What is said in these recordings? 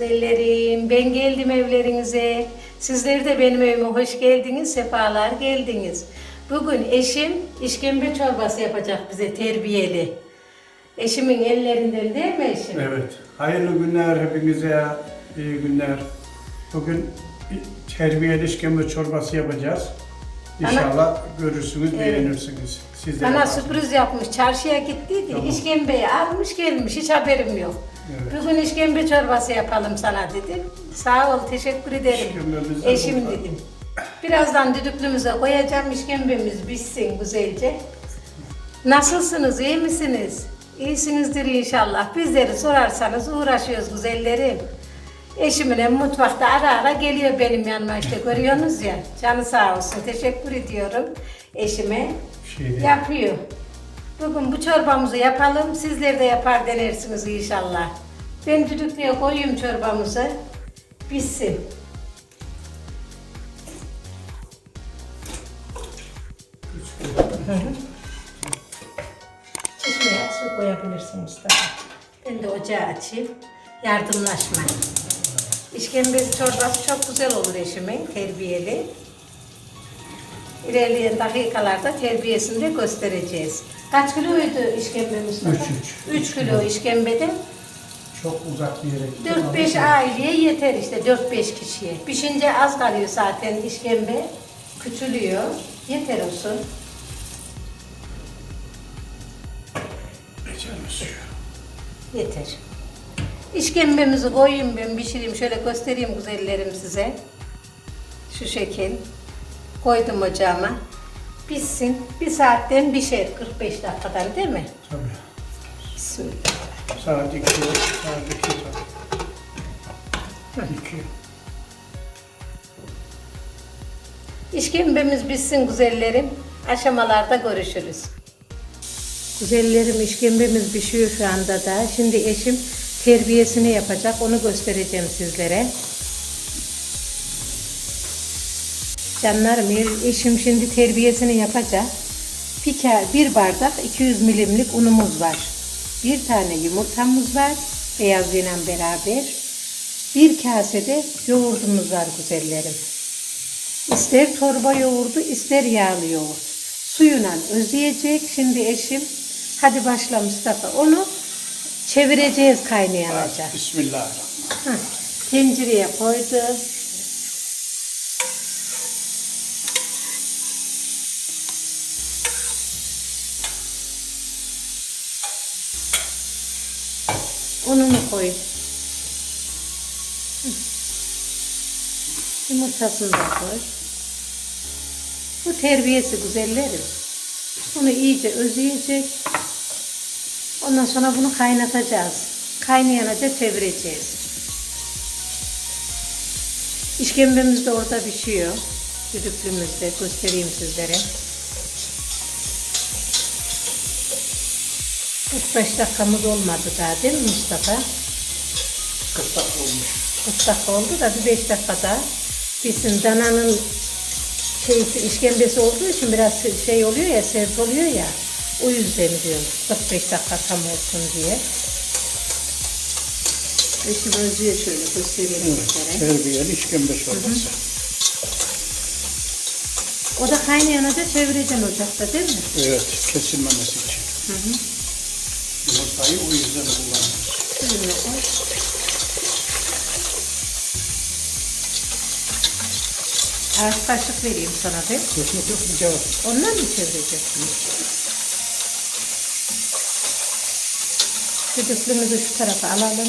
Güzellerim, ben geldim evlerinize. Sizler de benim evime hoş geldiniz, sefalar geldiniz. Bugün eşim işkembe çorbası yapacak bize terbiyeli. Eşimin ellerinden değil mi eşim? Evet. Hayırlı günler hepinize. iyi günler. Bugün terbiyeli işkembe çorbası yapacağız. İnşallah görürsünüz, Evet. beğenirsiniz. Siz de Bana yaparsınız. sürpriz yapmış, çarşıya gittiydi, Tamam. işkembeyi almış gelmiş, hiç haberim yok. Evet. Bugün işkembe çorbası yapalım sana dedim. Sağ ol, teşekkür ederim. Eşim burada. dedim. Birazdan düdüklümüze koyacağım, işkembemiz pişsin güzelce. Nasılsınız, iyi misiniz? İyisinizdir inşallah. Bizleri sorarsanız uğraşıyoruz güzellerim. Eşimin mutfakta ara ara geliyor benim yanıma işte görüyorsunuz ya. Canı sağ olsun. Teşekkür ediyorum eşime. Şey değil. Yapıyor. Bugün bu çorbamızı yapalım. Sizler de yapar denersiniz inşallah. Ben düdüklüye koyayım çorbamızı. Pişsin. Çeşmeye su koyabilirsin Mustafa. Ben de ocağı açayım. Yardımlaşma. İşkembe çorbası çok güzel olur eşimin, terbiyeli. İlerleyen dakikalarda terbiyesini de göstereceğiz. Kaç kiloydu işkembe Mustafa? Üç, üç. 3 kilo işkembede. Çok uzak bir yere gittim. 4-5 aileye yeter işte 4-5 kişiye. Pişince az kalıyor zaten işkembe. Küçülüyor. Yeter olsun. Geçer mi suyu? Yeter. İşkembemizi koyayım ben pişireyim. Şöyle göstereyim güzellerim size. Şu şekil. Koydum ocağıma. Pişsin. Bir saatten pişer 45 dakikadan değil mi? Tabii. Bismillah. Saat iki, saat iki saat. İki. İşkembemiz pişsin güzellerim. Aşamalarda görüşürüz. Güzellerim işkembemiz pişiyor şu anda da. Şimdi eşim terbiyesini yapacak. Onu göstereceğim sizlere. Canlarım eşim şimdi terbiyesini yapacak. Bir, bir bardak 200 milimlik unumuz var. Bir tane yumurtamız var. Beyaz ile beraber. Bir kasede yoğurdumuz var güzellerim. İster torba yoğurdu, ister yağlı yoğurt. Suyuna özleyecek şimdi eşim. Hadi başla Mustafa. Onu çevireceğiz kaynayanacak. Bismillahirrahmanirrahim. Heh, Tencereye koydu. Ununu koy. Yumurtasını da koy. Bu terbiyesi güzellerim. Bunu iyice özleyecek. Ondan sonra bunu kaynatacağız. Kaynayanaca çevireceğiz. İşkembemiz de orada pişiyor. Düdüklümüzde göstereyim sizlere. 45 dakikamız olmadı daha değil mi Mustafa? 40 dakika olmuş. 40 dakika oldu da bir 5 dakika daha pişsin. Dananın şeysi, işkembesi olduğu için biraz şey oluyor ya, sert oluyor ya. O yüzden diyorum 45 dakika tam olsun diye. Eşim özlüyor şöyle göstereyim sizlere. Terbiyeli işkembe çorbası. O da kaynayana da çevireceksin ocakta değil mi? Evet, kesilmemesi için. Yumurtayı o yüzden kullanıyoruz. Şöyle koy. Az kaşık vereyim sana bir. Kesmek yok mu cevap? Ondan mı çevireceksin? Düdüklümüzü şu tarafa alalım.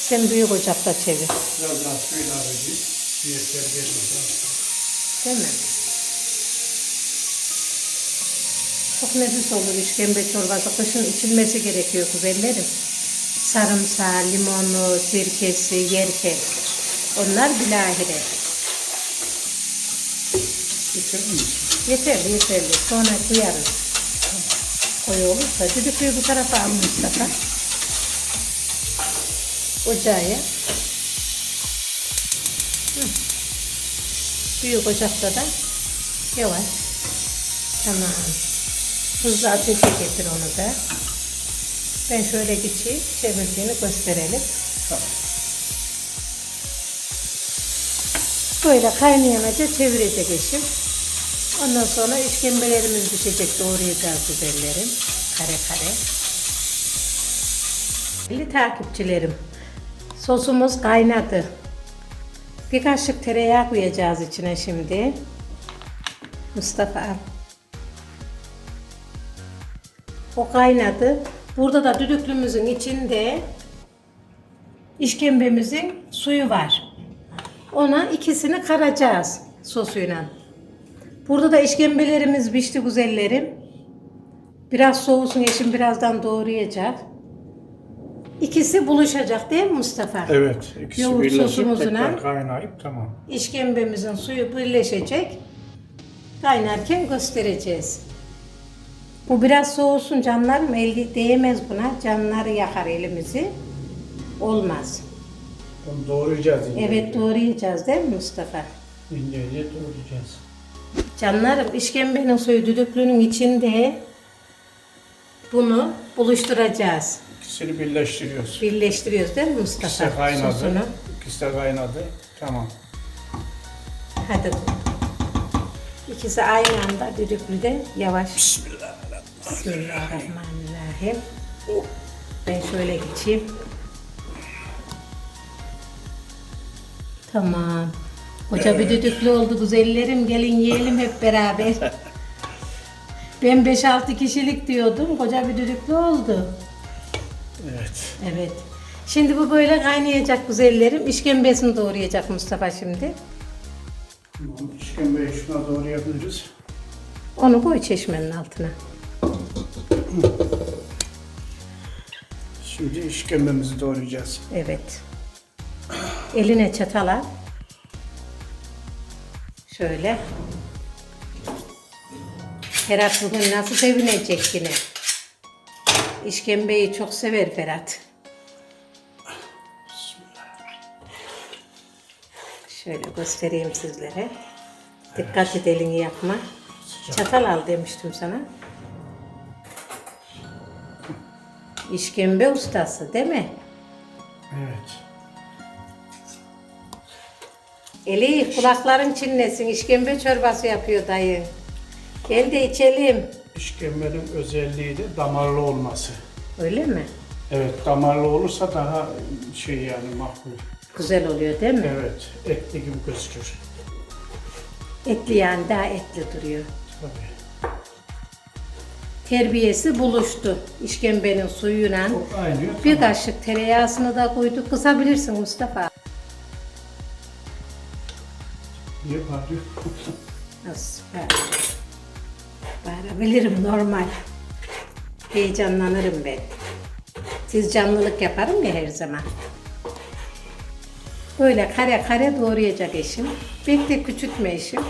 Sen büyük ocakta çevir. Biraz daha su ilave edeyim. Bir terbiyeli Değil mi? Çok nefis olur işkembe çorbası. Kışın içilmesi gerekiyor güzellerim. Sarımsağı, limonu, sirkesi, yerken. Onlar bilahire. Geçer mi? Yeterli yeterli. Sonra koyarız. Koyu olursa düdüklüyü bu tarafa al Mustafa. Ocağa. Büyük ocakta da yavaş. Tamam. Hızlı ateşe getir onu da. Ben şöyle geçeyim, çevirdiğini gösterelim. Tamam. Böyle kaynayamaca çevirecek eşim. Ondan sonra işkembelerimiz düşecek. Doğrayacağız güzellerim. Kare kare. Sevgili takipçilerim. Sosumuz kaynadı. Bir kaşık tereyağı koyacağız içine şimdi. Mustafa. O kaynadı. Burada da düdüklümüzün içinde işkembemizin suyu var. Ona ikisini karacağız sosuyla. Burada da işkembelerimiz pişti güzellerim. Biraz soğusun eşim birazdan doğrayacak. İkisi buluşacak değil mi Mustafa? Evet. ikisi Yoğurt birleşip tekrar kaynayıp tamam. İşkembemizin suyu birleşecek. Kaynarken göstereceğiz. Bu biraz soğusun canlarım. El değmez buna. Canları yakar elimizi. Olmaz. Bunu doğrayacağız ince Evet doğrayacağız değil mi Mustafa? ince. İnce doğrayacağız. Canlarım işkembenin suyu düdüklünün içinde bunu buluşturacağız. İkisini birleştiriyoruz. Birleştiriyoruz değil mi İkisi Mustafa? de kaynadı. Sosunu. İkisi de kaynadı. Tamam. Hadi. İkisi aynı anda düdüklüde yavaş. Bismillahirrahmanirrahim. Bismillahirrahmanirrahim. Ben şöyle geçeyim. Tamam. Koca bir düdüklü oldu güzellerim. Gelin yiyelim hep beraber. Ben 5-6 kişilik diyordum. Koca bir düdüklü oldu. Evet. Evet. Şimdi bu böyle kaynayacak güzellerim. İşkembesini doğrayacak Mustafa şimdi. Tamam. İşkembeyi şuna doğrayabiliriz. Onu koy çeşmenin altına. Şimdi işkembemizi doğrayacağız. Evet. Eline çatal al. Şöyle. Ferhat bugün nasıl sevinecek yine. İşkembeyi çok sever Ferhat. Şöyle göstereyim sizlere. Dikkat et elini yapma. Çatal al demiştim sana. İşkembe ustası değil mi? Evet. Eli kulakların çinlesin. İşkembe çorbası yapıyor dayı. Gel de içelim. İşkembenin özelliği de damarlı olması. Öyle mi? Evet, damarlı olursa daha şey yani makbul. Güzel oluyor değil mi? Evet, etli gibi gözükür. Etli yani daha etli duruyor. Tabii. Terbiyesi buluştu. İşkembenin suyuyla. O kaynıyor. Bir tamam. kaşık tereyağısını da koyduk. Kısabilirsin Mustafa. Niye bağırıyor? Nasıl? Bağırabilirim normal. Heyecanlanırım ben. Siz canlılık yaparım ya her zaman. Böyle kare kare doğrayacak eşim. Pek de küçültme eşim.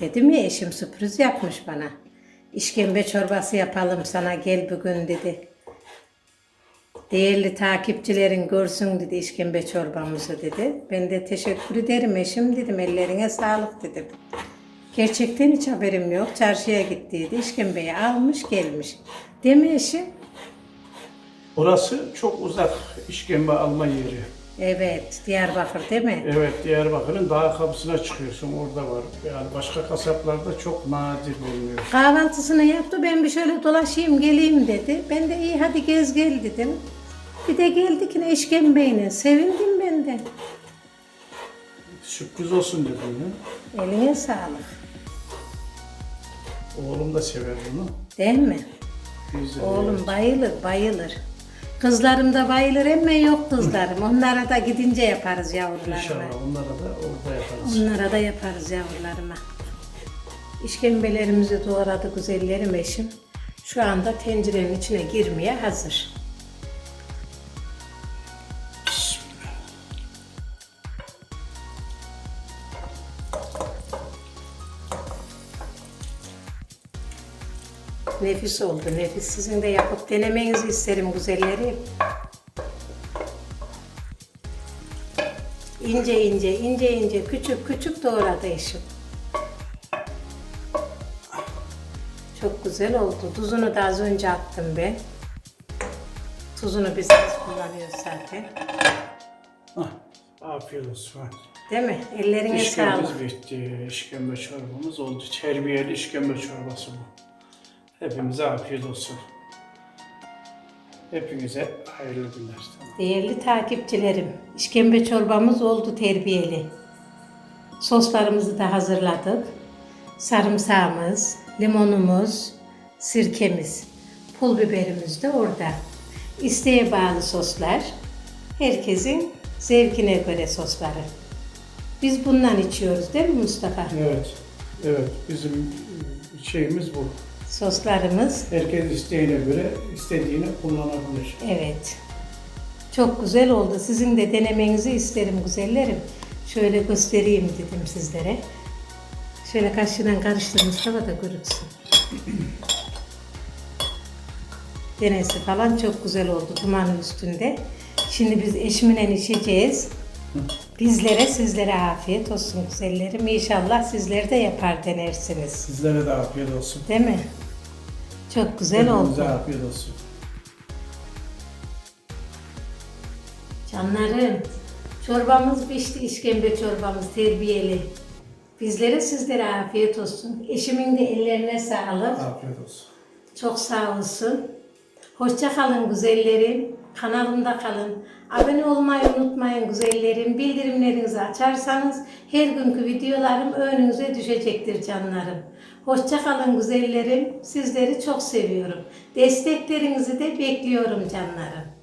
Dedim ya eşim sürpriz yapmış bana. İşkembe çorbası yapalım sana gel bugün dedi. Değerli takipçilerin görsün dedi işkembe çorbamızı dedi. Ben de teşekkür ederim eşim dedim ellerine sağlık dedim. Gerçekten hiç haberim yok. Çarşıya gittiydi. işkembeyi almış gelmiş. Değil mi eşim? Orası çok uzak işkembe alma yeri. Evet. Diyarbakır değil mi? Evet, Diyarbakır'ın dağ kapısına çıkıyorsun, orada var. Yani başka kasaplarda çok nadir bulunuyor. Kahvaltısını yaptı. Ben bir şöyle dolaşayım geleyim dedi. Ben de iyi hadi gez gel dedim. Bir de geldik yine işkembeyle. Sevindim ben de. Sürpriz olsun dedim ya. Eline sağlık. Oğlum da sever bunu. Değil mi? De Oğlum bayılır bayılır. Kızlarım da bayılır ama yok kızlarım. Onlara da gidince yaparız yavrularıma. İnşallah onlara da orada yaparız. Onlara da yaparız yavrularıma. İşkembelerimizi doğradı güzellerim eşim. Şu anda tencerenin içine girmeye hazır. Nefis oldu nefis. Sizin de yapıp denemenizi isterim güzellerim. İnce ince, ince ince, küçük küçük doğradı eşim. Çok güzel oldu. Tuzunu da az önce attım ben. Tuzunu biz kullanıyoruz zaten. Hah, afiyet olsun. Değil mi? Ellerine sağlık. İşkembemiz bitti. İşkembe çorbamız oldu. Terbiyeli işkembe çorbası bu. Hepimize afiyet olsun. Hepinize hayırlı günler. Değerli takipçilerim, işkembe çorbamız oldu terbiyeli. Soslarımızı da hazırladık. Sarımsağımız, limonumuz, sirkemiz, pul biberimiz de orada. İsteğe bağlı soslar. Herkesin zevkine göre sosları. Biz bundan içiyoruz değil mi Mustafa? Evet, evet. Bizim şeyimiz bu. Soslarımız Herkes isteğine göre istediğini kullanabilir. Evet. Çok güzel oldu. Sizin de denemenizi isterim güzellerim. Şöyle göstereyim dedim sizlere. Şöyle kaşığıyla karıştır Mustafa da görürsün. Denesi falan çok güzel oldu dumanın üstünde. Şimdi biz eşimle içeceğiz. Bizlere sizlere afiyet olsun güzellerim. İnşallah sizler de yapar denersiniz. Sizlere de afiyet olsun. Değil mi? Çok güzel oldu. Hepinize afiyet olsun. Canlarım, çorbamız pişti, işkembe çorbamız terbiyeli. Bizlere sizlere afiyet olsun. Eşimin de ellerine sağlık. Afiyet olsun. Çok sağ olsun. Hoşça kalın güzellerim. Kanalımda kalın. Abone olmayı unutmayın güzellerim. Bildirimlerinizi açarsanız her günkü videolarım önünüze düşecektir canlarım. Hoşça kalın güzellerim. Sizleri çok seviyorum. Desteklerinizi de bekliyorum canlarım.